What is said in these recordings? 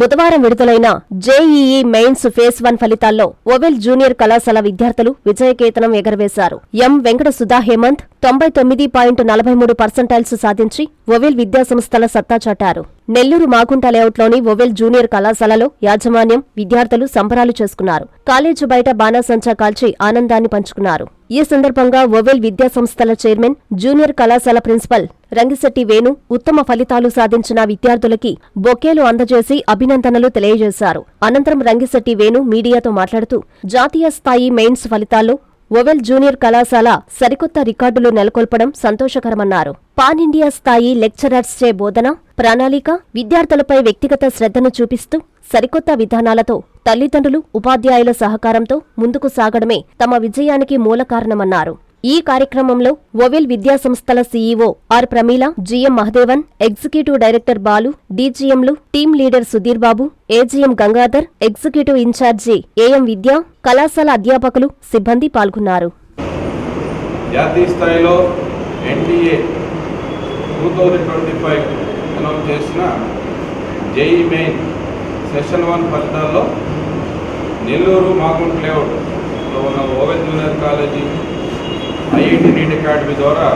బుధవారం విడుదలైన JEE mains phase one ఫలితాల్లో ఓవెల్ జూనియర్ కళాశాల విద్యార్థులు విజయకేతనం ఎగరవేశారు. ఎం వెంకట సుధా హేమంత్ తొంభై తొమ్మిది పాయింట్ నలభై మూడు పర్సెంటైల్స్ సాధించి ఒవెల్ విద్యాసంస్థల సత్తా చాటారు. నెల్లూరు మాగుంట లేఅవుట్లోని ఒవెల్ జూనియర్ కళాశాలలో యాజమాన్యం విద్యార్థులు సంబరాలు చేసుకున్నారు. కాలేజీ బయట బాణాసంచా కాల్చి ఆనందాన్ని పంచుకున్నారు. ఈ సందర్భంగా ఒవెల్ విద్యాసంస్థల చైర్మన్ జూనియర్ కళాశాల ప్రిన్సిపల్ రంగిశెట్టి వేణు ఉత్తమ ఫలితాలు సాధించిన విద్యార్థులకి బొకేలు అందజేసి అభినందనలు తెలియజేశారు. అనంతరం రంగిశెట్టి వేణు మీడియాతో మాట్లాడుతూ జాతీయ స్థాయి మెయిన్స్ ఫలితాల్లో ఓవెల్ జూనియర్ కళాశాల సరికొత్త రికార్డులు నెలకొల్పడం సంతోషకరమన్నారు. పాన్ ఇండియా స్థాయి లెక్చరర్స్చే బోధన ప్రణాళిక విద్యార్థులపై వ్యక్తిగత శ్రద్ధను చూపిస్తూ సరికొత్త విధానాలతో తల్లిదండ్రులు ఉపాధ్యాయుల సహకారంతో ముందుకు సాగడమే తమ విజయానికి మూల కారణమన్నారు. ఈ కార్యక్రమంలో ఓవెల్ విద్యాసంస్థల CEO R Pramila GM Mahadevan executive director Balu డీజీఎంలు team leader Sudhir Babu AGM Gangadhar executive incharge AM Vidya కళాశాల అధ్యాపకులు సిబ్బంది పాల్గొన్నారు. జాతీయ స్థాయిలో NDA two thousand twenty five announce చేసిన జేఈ మెయిన్ సెషన్ వన్ ఫలితాల్లో నెల్లూరు మాగుంట్ లేఅవుట్లో ఉన్న Ovel junior college IIT NEET academy ద్వారా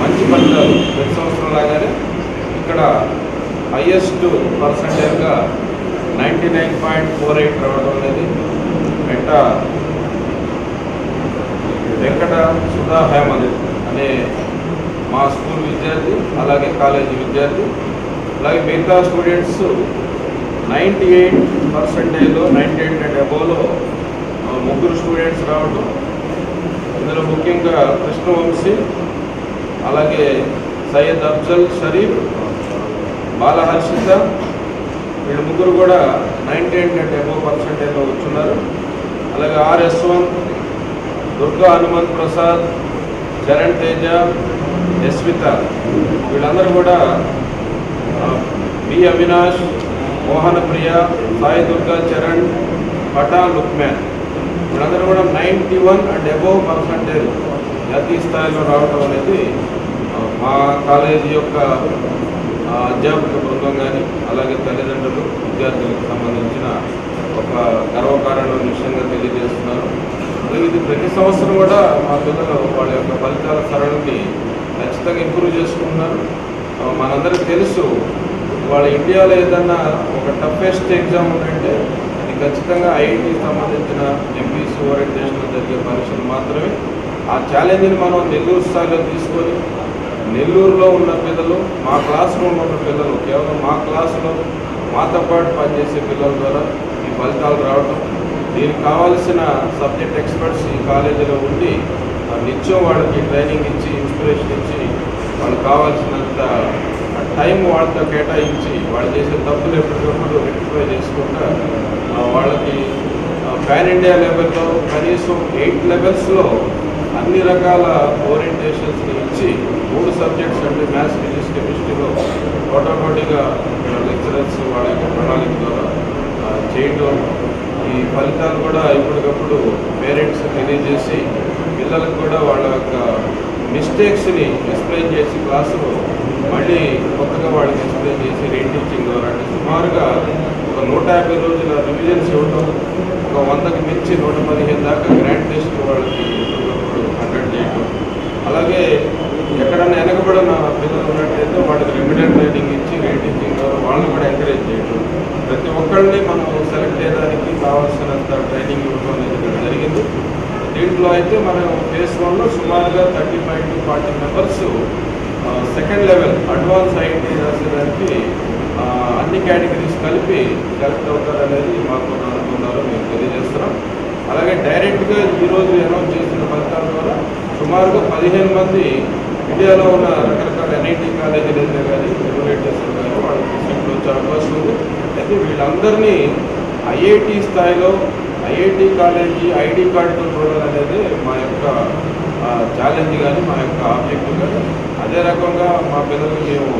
మంచి ఫలితాలు ప్రతి సంవత్సరం లాగానే ఇక్కడ highest పర్సంటేజ్గా ninety nine point four eight రావడం అనేది వెంట వెంకట సుధా హేమంత్ అనే మా స్కూల్ విద్యార్థి అలాగే కాలేజీ విద్యార్థి అలాగే మిగతా స్టూడెంట్స్ నైంటీ ఎయిట్ పర్సెంటేజ్లో నైంటీ ఎయిట్ అండ్ అబోవ్లో ముగ్గురు స్టూడెంట్స్ రావడం అందులో ముఖ్యంగా కృష్ణవంశీ అలాగే సయ్యద్ అఫ్జల్ షరీఫ్ బాలహర్షిత వీళ్ళు ముగ్గురు కూడా నైంటీ ఎయిట్ అండ్ ఎబో పర్సెంటేజ్లో వచ్చున్నారు. అలాగే ఆర్ యశ్వంత్ దుర్గా హనుమంత్ ప్రసాద్ చరణ్ తేజ యస్మిత వీళ్ళందరూ కూడా బి అవినాష్ మోహన ప్రియ సాయి దుర్గా చరణ్ పటా లుక్మ్యాన్ వీళ్ళందరూ కూడా ninety one and above percentage జాతీయ స్థాయిలో రావడం అనేది మా కాలేజీ యొక్క అధ్యాపక బృందం కానీ అలాగే తల్లిదండ్రులు విద్యార్థులకు సంబంధించిన ఒక గర్వకారణం విషయంగా తెలియజేస్తున్నారు. అలాగే ఇది ప్రతి సంవత్సరం కూడా మా పిల్లలు వాళ్ళ యొక్క ఫలితాల సరళిని ఖచ్చితంగా ఇంప్రూవ్ చేసుకుంటున్నారు. మనందరికీ తెలుసు వాళ్ళ ఇండియాలో ఏదన్నా ఒక టఫెస్ట్ ఎగ్జామ్ ఉందంటే ఖచ్చితంగా ఐఐటికి సంబంధించిన ఎంపీసీ ఓరియంటేషన్లో జరిగే పరీక్షలు మాత్రమే. ఆ ఛాలెంజ్ని మనం నెల్లూరు స్థాయిలో తీసుకొని నెల్లూరులో ఉన్న పిల్లలు మా క్లాస్ రూమ్లో ఉన్న పిల్లలు కేవలం మా క్లాసులో మాతో పాటు పనిచేసే పిల్లల ద్వారా ఈ ఫలితాలు రావడం దీనికి కావాల్సిన సబ్జెక్ట్ ఎక్స్పర్ట్స్ ఈ కాలేజీలో ఉండి నిత్యం వాళ్ళకి ట్రైనింగ్ ఇచ్చి ఇన్స్పిరేషన్ ఇచ్చి వాళ్ళకి కావాల్సినంత టైం వాళ్ళతో కేటాయించి వాళ్ళు చేసే తప్పులు ఎప్పటికప్పుడు రెక్టిఫై చేసుకుంటా వాళ్ళకి పాన్ ఇండియా లెవెల్లో కనీసం ఎయిట్ లెవెల్స్లో అన్ని రకాల ఓరియంటేషన్స్ని ఇచ్చి మూడు సబ్జెక్ట్స్ అంటే మ్యాథ్స్ ఫిజిక్స్ కెమిస్ట్రీలో ఆటోమేటిక్గా ఇక్కడ లెక్చరర్స్ వాళ్ళ యొక్క ప్రణాళిక ద్వారా చేయడం ఈ ఫలితాలు కూడా ఇప్పటికప్పుడు పేరెంట్స్ తెలియజేసి పిల్లలకు కూడా వాళ్ళ యొక్క మిస్టేక్స్ని ఎక్స్ప్లెయిన్ చేసి క్లాసులో మళ్ళీ కొత్తగా వాళ్ళకి ఎక్స్ప్లెయిన్ చేసి రీటీచింగ్ ద్వారా అంటే సుమారుగా ఒక నూట యాభై ఎక్స్పీరియన్స్ రివిజన్స్ ఇవ్వడం ఒక వందకి మించి నూట పదిహేను దాకా గ్రాండ్ టెస్ట్ వాళ్ళకి అటెండ్ చేయడం అలాగే ఎక్కడన్నా వెనకబడిన పిల్లలు ఉన్నట్టయితే వాళ్ళకి లిమిటెడ్ ట్రైనింగ్ ఇచ్చి రేటింగ్ ద్వారా వాళ్ళని కూడా ఎంకరేజ్ చేయడం ప్రతి ఒక్కరిని మనం సెలెక్ట్ చేయడానికి కావాల్సినంత ట్రైనింగ్ ఇవ్వడం అనేది ఇక్కడ జరిగింది. దీంట్లో అయితే మనం ఫేస్ వన్లో సుమారుగా thirty five to forty members second level advance IT రాసేదానికి అన్ని కేటగిరీస్ కలిపి సెలెక్ట్ అవుతారు అనేది మాకు అనుకున్నారో మేము తెలియజేస్తున్నాం. అలాగే డైరెక్ట్గా ఈరోజు అనౌన్స్ చేసిన ఫలితాల ద్వారా సుమారుగా పదిహేను మంది ఇండియాలో ఉన్న రకరకాల ఎన్ఐటీ కాలేజీలు అయితే కానీ రెగ్యులేటర్స్ కానీ వాళ్ళకి సీట్లు వచ్చే అవకాశం ఉంది. అయితే వీళ్ళందరినీ ఐఐటి స్థాయిలో ఐఐటి కాలేజీ ఐడి కార్డుతో చూడాలనేది మా యొక్క ఛాలెంజ్ కానీ మా యొక్క ఆబ్జెక్టివ్ కానీ. అదే రకంగా మా పిల్లలకి మేము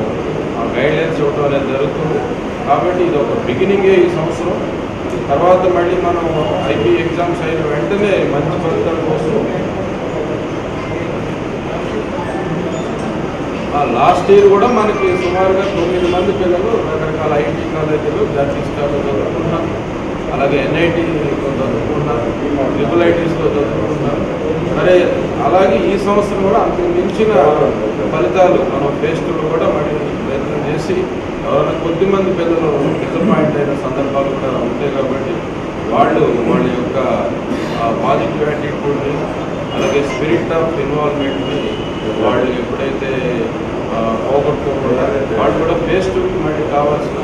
ఆ గైడ్లైన్స్ ఇవ్వడం అనేది జరుగుతుంది. కాబట్టి ఇది ఒక బిగినింగే ఈ సంవత్సరం. తర్వాత మళ్ళీ మనం ఐపీ ఎగ్జామ్స్ అయిన వెంటనే మంచి ఫలితాల కోసం లాస్ట్ ఇయర్ కూడా మనకి సుమారుగా తొమ్మిది మంది పిల్లలు రకరకాల ఐటీ కాలేజీలు జాతీయ స్థాయిలో చదువుకుంటున్నారు. అలాగే ఎన్ఐటీలో చదువుకుంటున్నారు. ట్రిపుల్ ఐటీస్లో చదువుకుంటున్నారు. సరే అలాగే ఈ సంవత్సరం కూడా అంతకు మించిన ఫలితాలు మనం టెస్టులు కూడా మళ్ళీ చేసి ఎవరైనా కొద్ది మంది పిల్లలు డిసప్పాయింట్ అయిన సందర్భాలు కూడా ఉంటాయి కాబట్టి వాళ్ళు వాళ్ళ యొక్క పాజిటివ్ యాటిట్యూడ్ని అలాగే స్పిరిట్ ఆఫ్ ఇన్వాల్వ్మెంట్ని వాళ్ళు ఎప్పుడైతే పోగొట్టుకోకుండా వాళ్ళు కూడా ఫేస్ టు మళ్ళీ కావాల్సిన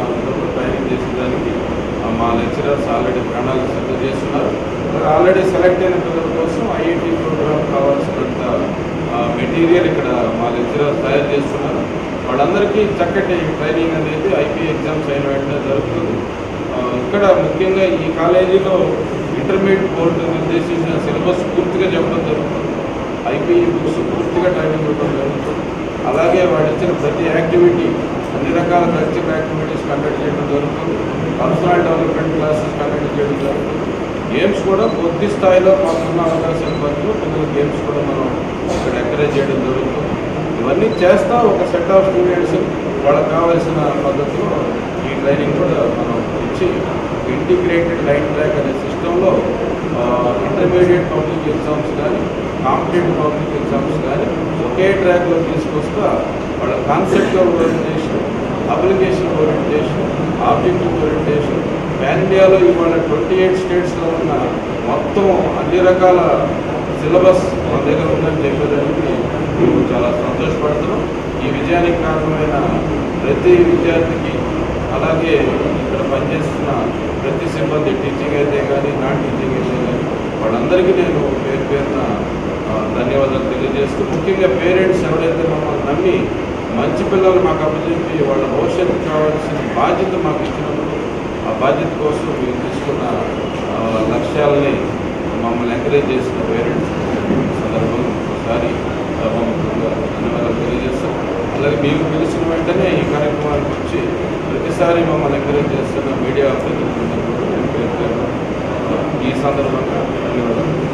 ట్రైనింగ్ చేసేదానికి మా లెక్చరర్స్ ఆల్రెడీ ప్రణాళిక సిద్ధం చేస్తున్నారు. ఆల్రెడీ సెలెక్ట్ అయిన పిల్లల కోసం ఐఐటి ప్రోగ్రామ్ కావాల్సినంత మెటీరియల్ ఇక్కడ మా లెక్చరర్స్ తయారు చేస్తున్నారు. వాళ్ళందరికీ చక్కటి ట్రైనింగ్ అనేది ఐపీ ఎగ్జామ్స్ అయిన వెంటనే జరుగుతుంది. ఇక్కడ ముఖ్యంగా ఈ కాలేజీలో ఇంటర్మీడియట్ బోర్డు నిర్దేశించిన సిలబస్ పూర్తిగా చెప్పడం జరుగుతుంది. ఐపీ బుక్స్ పూర్తిగా ట్రైనింగ్ ఇవ్వడం జరుగుతుంది. అలాగే వాళ్ళు ఇచ్చిన ప్రతి యాక్టివిటీ అన్ని రకాల కల్చర్ యాక్టివిటీస్ కండక్ట్ చేయడం జరుగుతుంది. పర్సనల్ డెవలప్మెంట్ క్లాసెస్ కండక్ట్ చేయడం జరుగుతుంది. గేమ్స్ కూడా కొద్ది స్థాయిలో మాకున్న అవకాశం బదులు పిల్లల గేమ్స్ కూడా మనం ఇక్కడ ఎంకరేజ్ చేయడం జరుగుతుంది. ఇవన్నీ చేస్తా ఒక సెట్ ఆఫ్ స్టూడెంట్స్ వాళ్ళకి కావాల్సిన పద్ధతిలో ఈ ట్రైనింగ్ కూడా మనం ఇచ్చి ఇంటిగ్రేటెడ్ లైన్ ట్రాక్ అనే సిస్టంలో ఇంటర్మీడియట్ పబ్లిక్ ఎగ్జామ్స్ కానీ కాంపిటేటివ్ పబ్లిక్ ఎగ్జామ్స్ కానీ ఒకే ట్రాక్లో తీసుకొస్తా వాళ్ళ conceptual orientation application orientation objective orientation pan ఇండియాలో ఇవాళ ట్వంటీ ఎయిట్ స్టేట్స్లో ఉన్న మొత్తం అన్ని రకాల సిలబస్ మన దగ్గర ఉందని చెప్పేదానికి మేము చాలా సంతోషపడుతున్నాం. ఈ విజయానికి కారణమైన ప్రతి విద్యార్థికి అలాగే ఇక్కడ పనిచేస్తున్న ప్రతి సిబ్బంది టీచింగ్ అయితే కానీ నాన్ టీచింగ్ అయితే కానీ వాళ్ళందరికీ నేను పేరు పేరున ధన్యవాదాలు తెలియజేస్తూ ముఖ్యంగా పేరెంట్స్ ఎవరైతే మమ్మల్ని నమ్మి మంచి పిల్లలు మాకు అప్పచెప్పి వాళ్ళ భవిష్యత్తు కావాల్సిన బాధ్యత మాకు ఇచ్చినప్పుడు ఆ బాధ్యత కోసం మేము తీసుకున్న లక్ష్యాలని మమ్మల్ని ఎంకరేజ్ చేసిన పేరెంట్స్ సందర్భంగా ఒకసారి సభాముఖంగా ధన్యవాదాలు తెలియజేస్తాం అలాగే మేము పిలిచిన వెంటనే ఈ కార్యక్రమానికి వచ్చి ప్రతిసారి మమ్మల్ని ఎంకరేజ్ చేస్తున్న మీడియా ప్రతినిధులందరూ కూడా ఈ సందర్భంగా ధన్యవాదాలు.